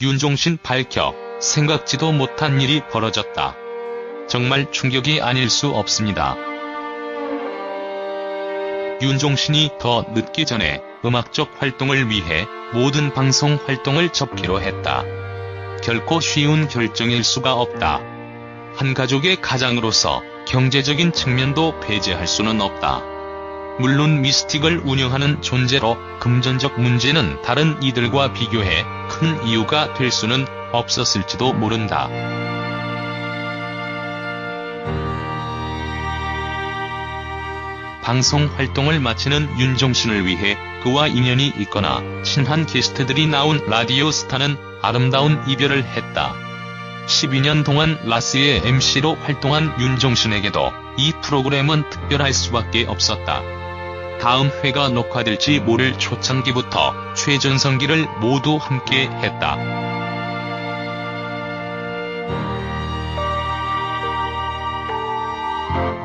윤종신 밝혀 생각지도 못한 일이 벌어졌다. 정말 충격이 아닐 수 없습니다. 윤종신이 더 늦기 전에 음악적 활동을 위해 모든 방송 활동을 접기로 했다. 결코 쉬운 결정일 수가 없다. 한 가족의 가장으로서 경제적인 측면도 배제할 수는 없다. 물론 미스틱을 운영하는 존재로 금전적 문제는 다른 이들과 비교해 큰 이유가 될 수는 없었을지도 모른다. 방송 활동을 마치는 윤종신을 위해 그와 인연이 있거나 친한 게스트들이 나온 라디오 스타는 아름다운 이별을 했다. 12년 동안 라스의 MC로 활동한 윤종신에게도 이 프로그램은 특별할 수밖에 없었다. 다음 회가 녹화될지 모를 초창기부터 최전성기를 모두 함께 했다.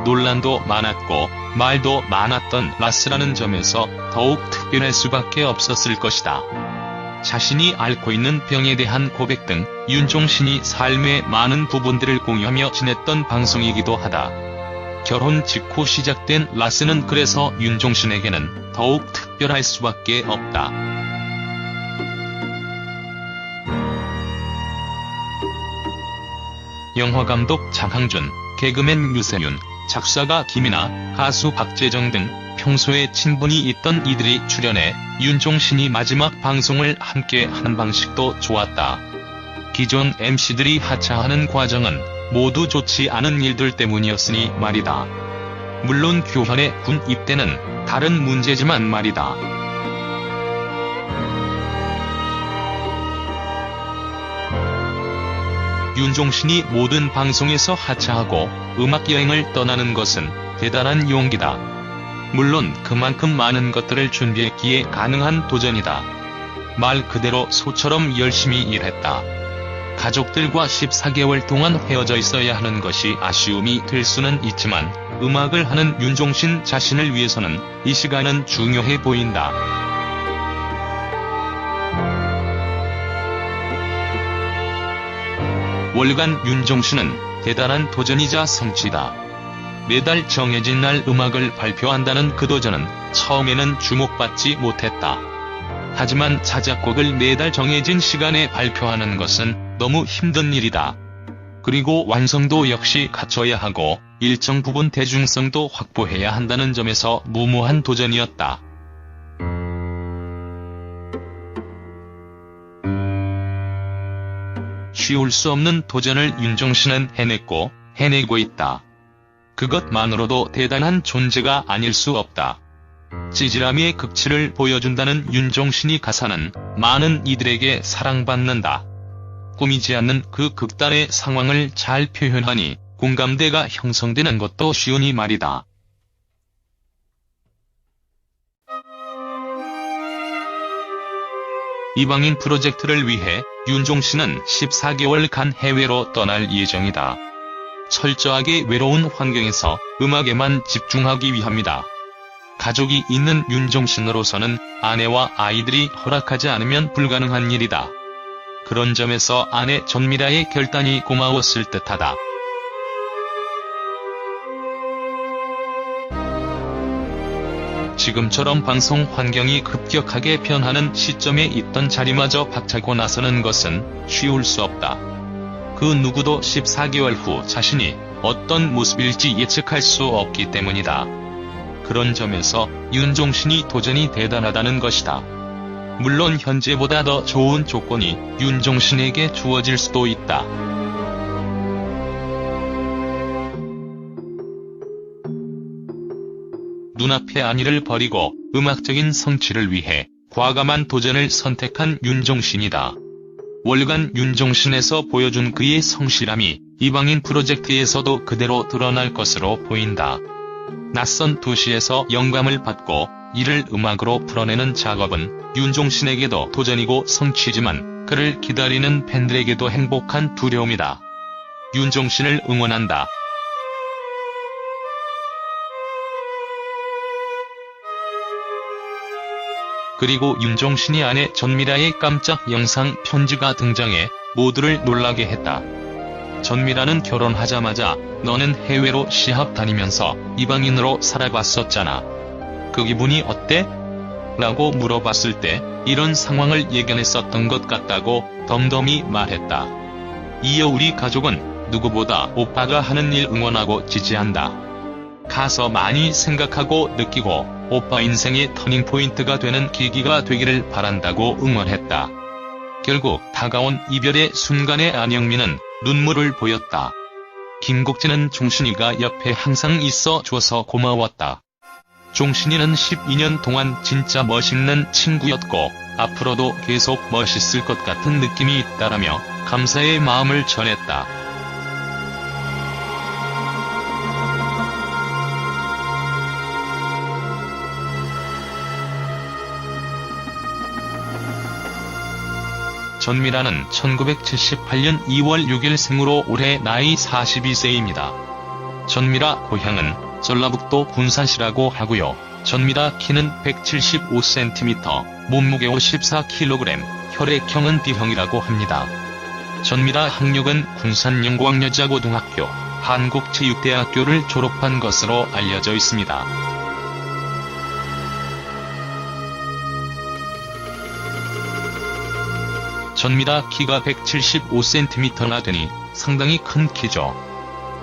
논란도 많았고 말도 많았던 라스라는 점에서 더욱 특별할 수밖에 없었을 것이다. 자신이 앓고 있는 병에 대한 고백 등 윤종신이 삶의 많은 부분들을 공유하며 지냈던 방송이기도 하다. 결혼 직후 시작된 라스는 그래서 윤종신에게는 더욱 특별할 수밖에 없다. 영화감독 장항준, 개그맨 유세윤, 작사가 김이나, 가수 박재정 등 평소에 친분이 있던 이들이 출연해 윤종신이 마지막 방송을 함께 하는 방식도 좋았다. 기존 MC들이 하차하는 과정은 모두 좋지 않은 일들 때문이었으니 말이다. 물론 교환의 군 입대는 다른 문제지만 말이다. 윤종신이 모든 방송에서 하차하고 음악 여행을 떠나는 것은 대단한 용기다. 물론 그만큼 많은 것들을 준비했기에 가능한 도전이다. 말 그대로 소처럼 열심히 일했다. 가족들과 14개월 동안 헤어져 있어야 하는 것이 아쉬움이 될 수는 있지만 음악을 하는 윤종신 자신을 위해서는 이 시간은 중요해 보인다. 월간 윤종신은 대단한 도전이자 성취다. 매달 정해진 날 음악을 발표한다는 그 도전은 처음에는 주목받지 못했다. 하지만 자작곡을 매달 정해진 시간에 발표하는 것은 너무 힘든 일이다. 그리고 완성도 역시 갖춰야 하고 일정 부분 대중성도 확보해야 한다는 점에서 무모한 도전이었다. 쉬울 수 없는 도전을 윤종신은 해냈고 해내고 있다. 그것만으로도 대단한 존재가 아닐 수 없다. 찌질함의 극치를 보여준다는 윤종신이 가사는 많은 이들에게 사랑받는다. 꾸미지 않는 그 극단의 상황을 잘 표현하니 공감대가 형성되는 것도 쉬우니 말이다. 이방인 프로젝트를 위해 윤종신은 14개월간 해외로 떠날 예정이다. 철저하게 외로운 환경에서 음악에만 집중하기 위함이다. 가족이 있는 윤종신으로서는 아내와 아이들이 허락하지 않으면 불가능한 일이다. 그런 점에서 아내 전미라의 결단이 고마웠을 듯하다. 지금처럼 방송 환경이 급격하게 변하는 시점에 있던 자리마저 박차고 나서는 것은 쉬울 수 없다. 그 누구도 14개월 후 자신이 어떤 모습일지 예측할 수 없기 때문이다. 그런 점에서 윤종신이 도전이 대단하다는 것이다. 물론 현재보다 더 좋은 조건이 윤종신에게 주어질 수도 있다. 눈앞의 안위를 버리고 음악적인 성취를 위해 과감한 도전을 선택한 윤종신이다. 월간 윤종신에서 보여준 그의 성실함이 이방인 프로젝트에서도 그대로 드러날 것으로 보인다. 낯선 도시에서 영감을 받고 이를 음악으로 풀어내는 작업은 윤종신에게도 도전이고 성취지만 그를 기다리는 팬들에게도 행복한 두려움이다. 윤종신을 응원한다. 그리고 윤종신이 아내 전미라의 깜짝 영상 편지가 등장해 모두를 놀라게 했다. 전미라는 결혼하자마자 너는 해외로 시합 다니면서 이방인으로 살아봤었잖아. 그 기분이 어때? 라고 물어봤을 때 이런 상황을 예견했었던 것 같다고 덤덤히 말했다. 이어 우리 가족은 누구보다 오빠가 하는 일 응원하고 지지한다. 가서 많이 생각하고 느끼고 오빠 인생의 터닝포인트가 되는 계기가 되기를 바란다고 응원했다. 결국 다가온 이별의 순간에 안영민은 눈물을 보였다. 김국진은 종신이가 옆에 항상 있어 줘서 고마웠다. 종신이는 12년 동안 진짜 멋있는 친구였고 앞으로도 계속 멋있을 것 같은 느낌이 있다라며 감사의 마음을 전했다. 전미라는 1978년 2월 6일 생으로 올해 나이 42세입니다. 전미라 고향은 전라북도 군산시라고 하고요. 전미라 키는 175cm, 몸무게 54kg, 혈액형은 B형이라고 합니다. 전미라 학력은 군산 영광여자고등학교, 한국체육대학교를 졸업한 것으로 알려져 있습니다. 전미라 키가 175cm나 되니 상당히 큰 키죠.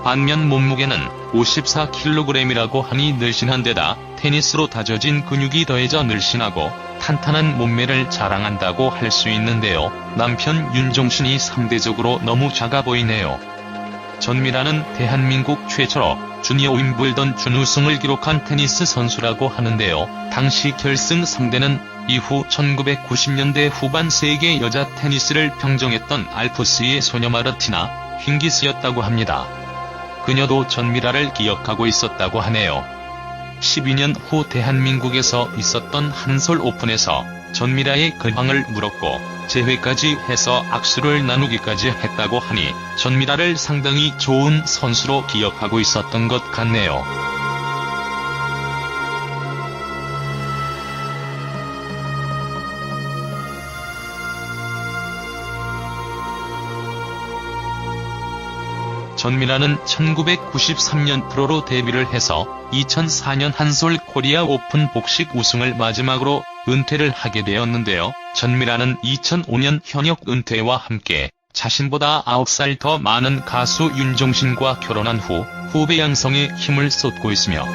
반면 몸무게는 54kg이라고 하니 늘씬한 데다 테니스로 다져진 근육이 더해져 늘씬하고 탄탄한 몸매를 자랑한다고 할 수 있는데요. 남편 윤종신이 상대적으로 너무 작아 보이네요. 전미라는 대한민국 최초로 주니어 윈블던 준우승을 기록한 테니스 선수라고 하는데요. 당시 결승 상대는 이후 1990년대 후반 세계 여자 테니스를 평정했던 알프스의 소녀 마르티나 힝기스였다고 합니다. 그녀도 전미라를 기억하고 있었다고 하네요. 12년 후 대한민국에서 있었던 한솔 오픈에서 전미라의 근황을 물었고 재회까지 해서 악수를 나누기까지 했다고 하니 전미라를 상당히 좋은 선수로 기억하고 있었던 것 같네요. 전미라는 1993년 프로로 데뷔를 해서 2004년 한솔 코리아 오픈 복식 우승을 마지막으로 은퇴를 하게 되었는데요. 전미라는 2005년 현역 은퇴와 함께 자신보다 9살 더 많은 가수 윤종신과 결혼한 후 후배 양성에 힘을 쏟고 있으며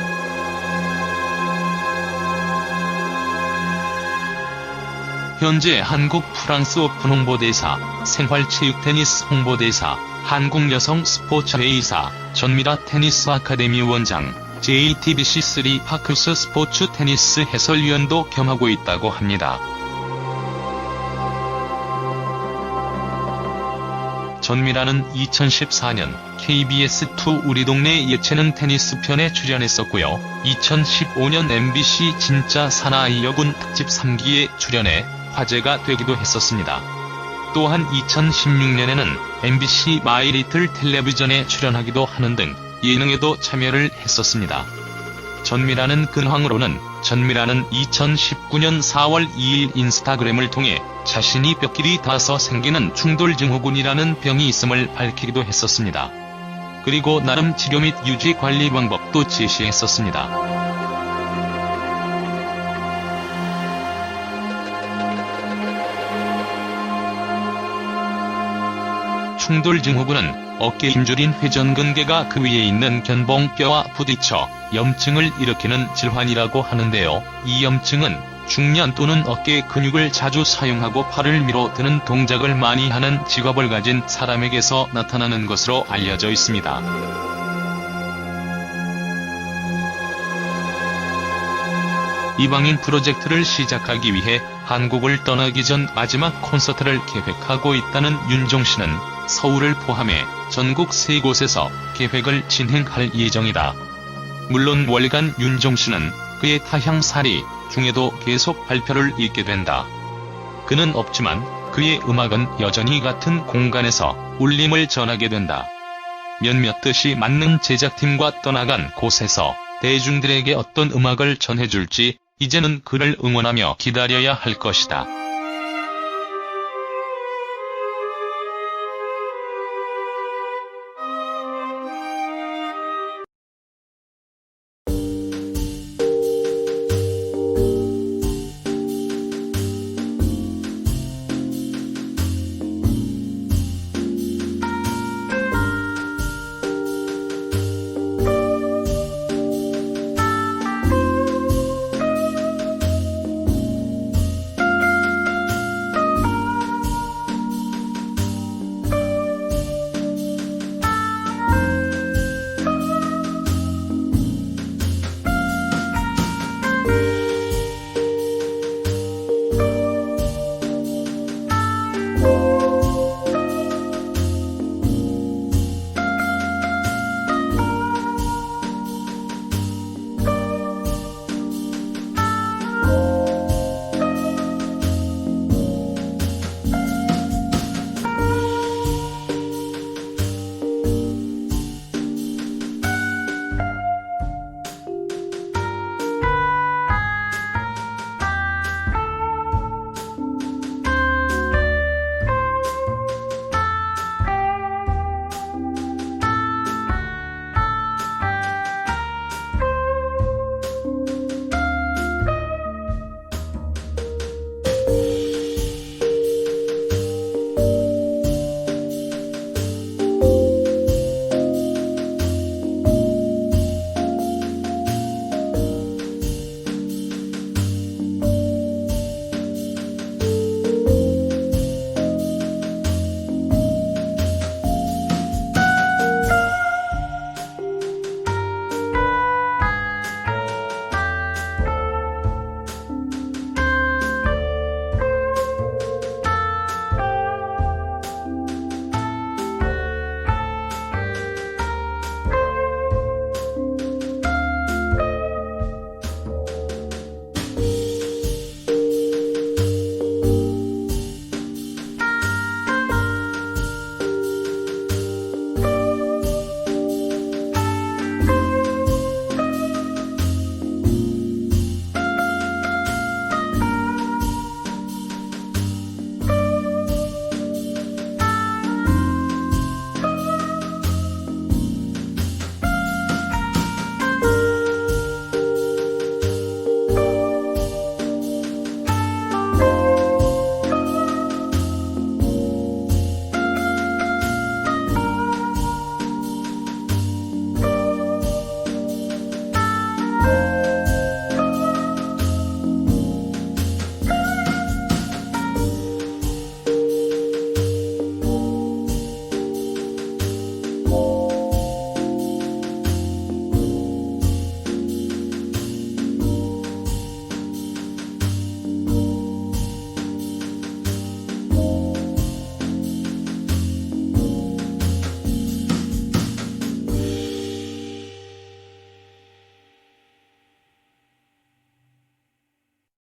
현재 한국 프랑스 오픈 홍보대사, 생활체육 테니스 홍보대사, 한국 여성 스포츠 회의사, 전미라 테니스 아카데미 원장, JTBC3 파크스 스포츠 테니스 해설위원도 겸하고 있다고 합니다. 전미라는 2014년 KBS2 우리 동네 예체능 테니스 편에 출연했었고요. 2015년 MBC 진짜 사나이 여군 특집 3기에 출연해 화제가 되기도 했었습니다. 또한 2016년에는 MBC 마이리틀 텔레비전에 출연하기도 하는 등 예능에도 참여를 했었습니다. 전미라는 근황으로는 전미라는 2019년 4월 2일 인스타그램을 통해 자신이 뼈끼리 닿아서 생기는 충돌증후군이라는 병이 있음을 밝히기도 했었습니다. 그리고 나름 치료 및 유지 관리 방법도 제시했었습니다. 충돌 증후군은 어깨 힘줄인 회전근개가 그 위에 있는 견봉뼈와 부딪혀 염증을 일으키는 질환이라고 하는데요. 이 염증은 중년 또는 어깨 근육을 자주 사용하고 팔을 밀어 드는 동작을 많이 하는 직업을 가진 사람에게서 나타나는 것으로 알려져 있습니다. 이방인 프로젝트를 시작하기 위해 한국을 떠나기 전 마지막 콘서트를 계획하고 있다는 윤종신은 서울을 포함해 전국 세 곳에서 계획을 진행할 예정이다. 물론 월간 윤종신은 그의 타향살이 중에도 계속 발표를 읽게 된다. 그는 없지만 그의 음악은 여전히 같은 공간에서 울림을 전하게 된다. 몇몇 뜻이 맞는 제작팀과 떠나간 곳에서 대중들에게 어떤 음악을 전해줄지 이제는 그를 응원하며 기다려야 할 것이다.